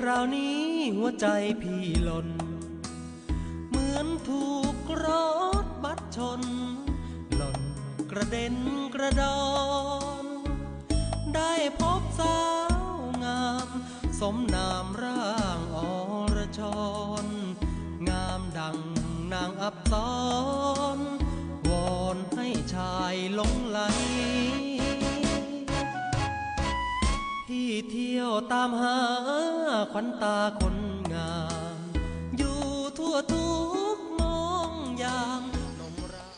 คราวนี้หัวใจพี่หล่น เหมือนถูกรถบัสชน หล่นกระเด็นกระดอนได้พบสาวงาม สมนามร่างอรชรงามดังนางอับซ้อน ที่ยวตามหาขวัญตาคนงาม อยู่ทั่วทุกมองยามนมรา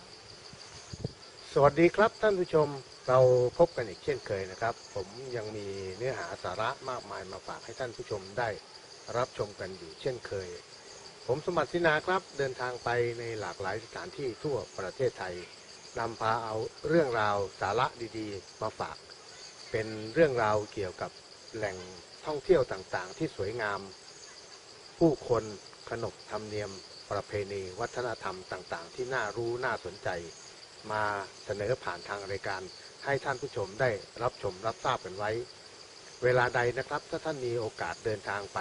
สวัสดีครับท่านผู้ชมเราพบกันอีกเช่นเคยนะครับ ผมยังมีเนื้อหาสาระมากมายมาฝากให้ท่านผู้ชมได้รับชมกันอยู่เช่นเคย ผมสมบัติสินาครับเดินทางไปในหลากหลายสถานที่ทั่วประเทศไทยนำพาเอาเรื่องราวสาระดีๆ มาฝาก เป็นเรื่องราวเกี่ยวกับ แหล่งท่องเที่ยวต่างๆ ที่สวยงาม ผู้คนขนบธรรมเนียม ประเพณี วัฒนธรรมต่างๆ ที่น่ารู้น่าสนใจ มาเสนอผ่านทางรายการให้ท่านผู้ชมได้รับชมรับทราบกันไว้ เวลาใดนะครับ ถ้าท่านมีโอกาสเดินทางไป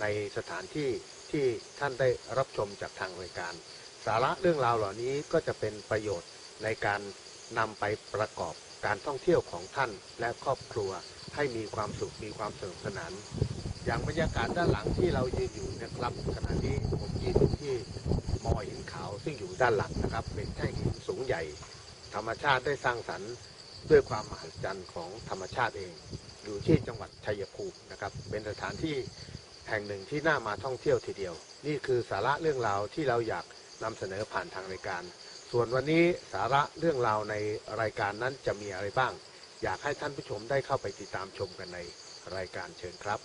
ในสถานที่ที่ท่านได้รับชมจากทางรายการ สาระเรื่องราวเหล่านี้ก็จะเป็นประโยชน์ในการ นำไปประกอบการท่องเที่ยวของท่านและครอบครัวให้มีความสุขมีความสนุกสนาน อย่างบรรยากาศด้านหลังที่เรายืนอยู่นะครับขณะนี้ผมยืนอยู่ที่มอหินขาวซึ่งอยู่ด้านหลังนะครับ เป็นแท่งหินสูงใหญ่ ธรรมชาติได้สร้างสรรค์ด้วยความมหัศจรรย์ของธรรมชาติเอง อยู่ที่จังหวัดชัยภูมินะครับ เป็นสถานที่แห่งหนึ่งที่น่ามาท่องเที่ยวทีเดียว นี่คือสาระเรื่องราวที่เราอยากนำเสนอผ่านทางรายการ ส่วนวันนี้สาระเรื่องราวในรายการนั้นจะมีอะไรบ้าง อยากให้ท่านผู้ชมได้เข้าไปติดตามชมกันในรายการเชิญครับ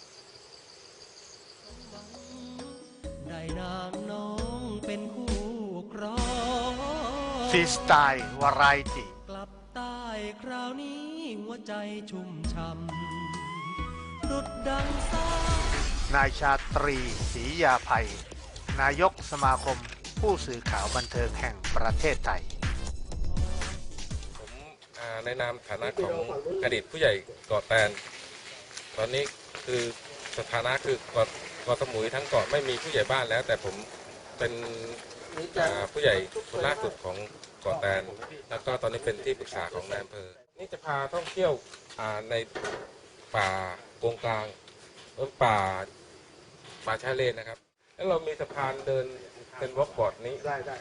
ได้นางน้องเป็นคู่ครองฟรีสไตล์วารายติกลับใต้คราวนี้หัวใจชุ่มช่ำดุดดังสายนายชาตรีศรียาภัย นายกสมาคม ผู้สื่อข่าวบันเทิงแห่งประเทศไทย ผมอ่าในนามฐานะของอดีตผู้ใหญ่เกาะแตน ตอนนี้คือสถานะคือเกาะเกาะสมุยทั้งเกาะไม่มีผู้ใหญ่บ้านแล้ว แต่ผมเป็นอ่าผู้ใหญ่คนล่าสุดของเกาะแตน แล้วก็ตอนนี้เป็นที่ปรึกษาของนายอำเภอ นี่จะพาท่องเที่ยวอ่าในป่าโกงกลางเออป่าป่าชายเลนนะครับ แล้วเรามีสะพานเดิน เป็นวอล์กบอร์ดนี้ได้ได้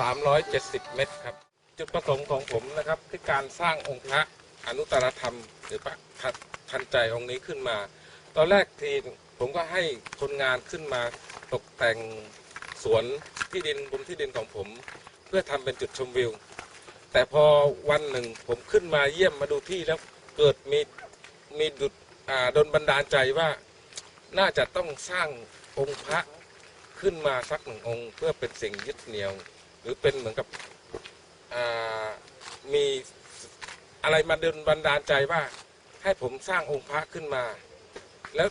สามร้อยเจ็ดสิบเมตรครับ จุดประสงค์ของผมนะครับคือการสร้างองค์พระอนุตตรธรรม หรือพระทันทันใจองค์นี้ขึ้นมา ตอนแรกทีผมก็ให้คนงานขึ้นมาตกแต่งสวนที่ดินบนที่ดินของผม เพื่อทำเป็นจุดชมวิว แต่พอวันหนึ่งผมขึ้นมาเยี่ยมมาดูที่แล้วเกิดมีมีดุดอ่าดนบันดาลใจว่าน่าจะต้องสร้างองค์พระ ขึ้นมาสักหนึ่งองค์ เพื่อเป็นสิ่งยึดเหนี่ยว หรือเป็นเหมือนกับมีอะไรมาเดินบันดาลใจว่า ให้ผมสร้างองค์พระขึ้นมา แล้ว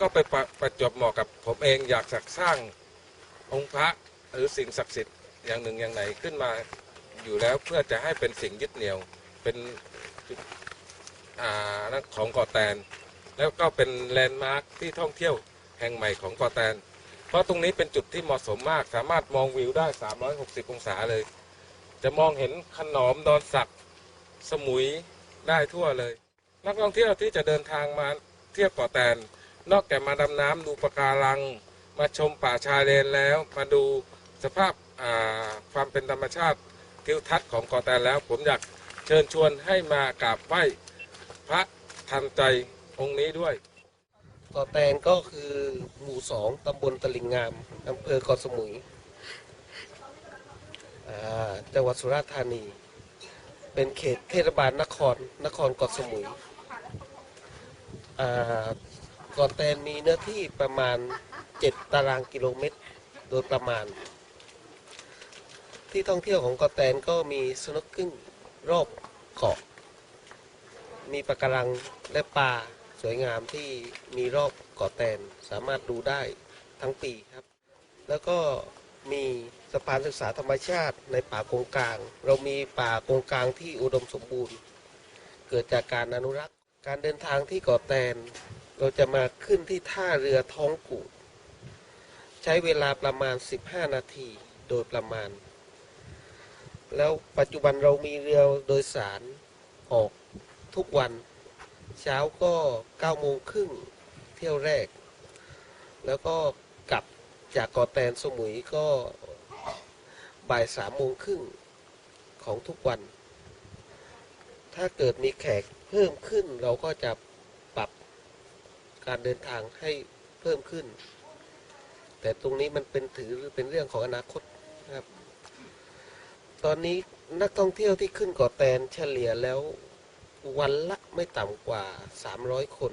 ก็ไปประจบเหมาะกับผมเองอยากจะสร้างองค์พระหรือสิ่งศักดิ์สิทธิ์อย่างหนึ่งอย่างไหนขึ้นมาอยู่แล้วเพื่อจะให้เป็นสิ่งยึดเหนี่ยวเป็นอ่าของเกาะแตน แล้วก็เป็นแลนด์มาร์คที่ท่องเที่ยวแห่งใหม่ของเกาะแตน เพราะตรงนี้เป็นจุดที่เหมาะสมมาก สามารถมองวิวได้ 360 องศาเลย จะมองเห็นขนอมดอนสัก สมุยได้ทั่วเลย นักท่องเที่ยวที่จะเดินทางมาเที่ยวเกาะแตน นอกจากมาดำน้ำดูปะการัง มาชมป่าชายเลนแล้ว มาดูสภาพาความเป็นธรรมชาติทิวทัศน์ของเกาะแตนแล้ว ผมอยากเชิญชวนให้มากราบไหว้พระทันใจองค์นี้ด้วย กาะแตนก็คือหมู่สองตำบลตลิ่งงามอำเภอเกาะสมุยจังหวัดสุราษฎร์ธานี เป็นเขตเทศบาลนครนครเกาะสมุยอ่าเกาะแตนมีเนื้อที่ประมาณ 7 ตารางกิโลเมตรโดยประมาณ ที่ท่องเที่ยวของเกาะแตนก็มีสนว์กิ้งรอบเกาะ มีปะการังและปลา วยงามที่มีรอบเกาะแตนสามารถดูได้ทั้งปีครับ แล้วก็มีสะพานศึกษาธรรมชาติในป่าโกงกลาง เรามีป่าโกงกลางที่อุดมสมบูรณ์ เกิดจากการอนุรักษ์ การเดินทางที่เกาะแตน เราจะมาขึ้นที่ท่าเรือท้องกูด ใช้เวลาประมาณ 15 นาทีโดยประมาณ แล้วปัจจุบันเรามีเรือโดยสารออกทุกวัน เช้าก็9โมงครึ่งเที่ยวแรก แล้วก็กลับจากเกาะแตนสมุยก็บ่ายสามโมงครึ่งของทุกวัน ถ้าเกิดมีแขกเพิ่มขึ้นเราก็จะปรับการเดินทางให้เพิ่มขึ้น แต่ตรงนี้มันเป็นถือเป็นเรื่องของอนาคตนะครับ ตอนนี้นักท่องเที่ยวที่ขึ้นเกาะแตนเฉลี่ยแล้ว วันละไม่ต่ำกว่า 300 คน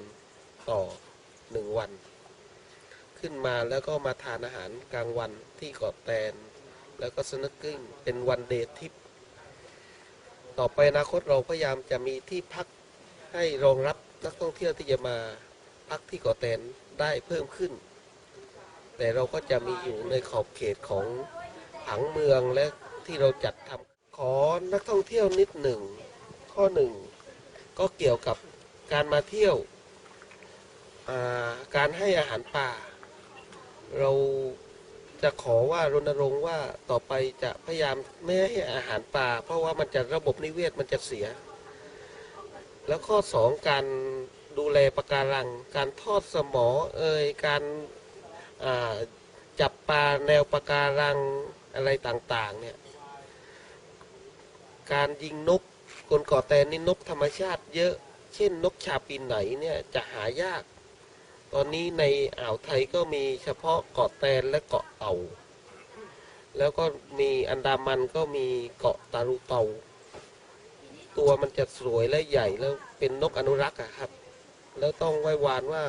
ต่อหนึ่งวัน ขึ้นมาแล้วก็มาทานอาหารกลางวันที่เกาะแตน แล้วก็สนุกกิ้งเป็นวันเดย์ทริป ต่อไปอนาคตเราพยายามจะมีที่พักให้รองรับนักท่องเที่ยวที่จะมาพักที่เกาะแตนได้เพิ่มขึ้น แต่เราก็จะมีอยู่ในขอบเขตของผังเมืองและที่เราจัดทำขอนักท่องเที่ยวนิดหนึ่งข้อหนึ่ง ก็เกี่ยวกับการมาเที่ยวการให้อาหารป่า เราจะขอว่ารณรงค์ว่าต่อไปจะพยายามไม่ให้อาหารป่า เพราะว่ามันจะระบบนิเวศมันจะเสีย แล้วข้อสองการดูแลปะการัง การทอดสมอเอ่ยการาจับปลาแนวปะการังอะไรต่างๆเนี่ยการยิงนก กนเกาะแตนนี่นกธรรมชาติเยอะ เช่นนกชาปีนไหนเนี่ยจะหายาก ตอนนี้ในอ่าวไทยก็มีเฉพาะเกาะแตนและเกาะเต่า แล้วก็มีอันดามันก็มีเกาะตารุเตาตัวมันจะสวยและใหญ่แล้วเป็นนกอนุรักษ์อะครับ แล้วต้องไหว้วานว่า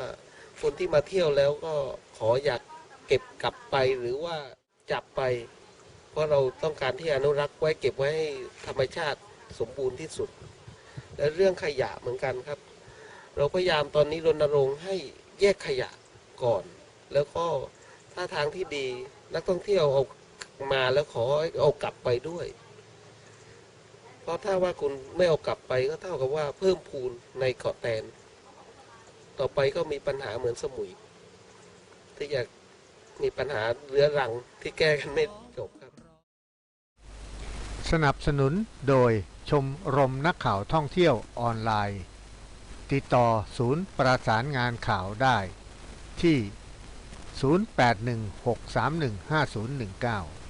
คนที่มาเที่ยวแล้วก็ขออยากเก็บกลับไปหรือว่าจับไป เพราะเราต้องการที่อนุรักษ์ไว้เก็บไว้ให้ธรรมชาติ สมบูรณ์ที่สุด และเรื่องขยะเหมือนกันครับ เราพยายามตอนนี้รณรงค์ให้แยกขยะก่อน แล้วก็ถ้าทางที่ดีนักท่องเที่ยวเอามาแล้วขอเอากลับไปด้วย เพราะถ้าว่าคุณไม่เอากลับไปก็เท่ากับว่าเพิ่มพูนในเกาะแตน ต่อไปก็มีปัญหาเหมือนสมุย ที่จะมีปัญหาเรื้อรังที่แก้กันไม่จบครับ สนับสนุนโดยชมรมนักข่าวท่องเที่ยวออนไลน์ ติดต่อศูนย์ประสานงานข่าวได้ที่ 0816315019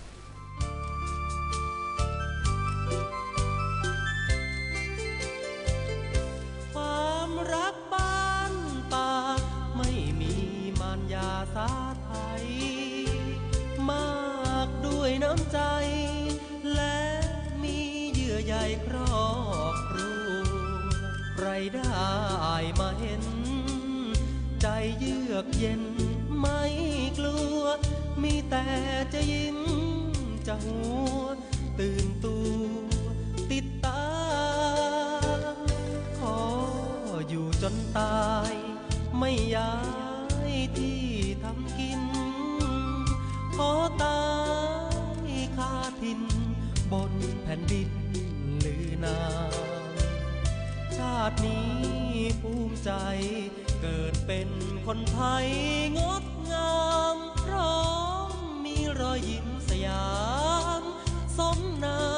ครอบครัวใครได้มาเห็น ใจเยือกเย็นไม่กลัว มีแต่จะยิ้มจะหัว ตื่นตัว ติดตา ขออยู่จนตาย ไม่ย้ายที่ทำกิน ขอตายคาทินบนแผ่นดิน นาม ชาตินี้ภูมิใจ เกิดเป็นคนไทยงดงามพร้อมมีรอยยิ้มสยาม สมนา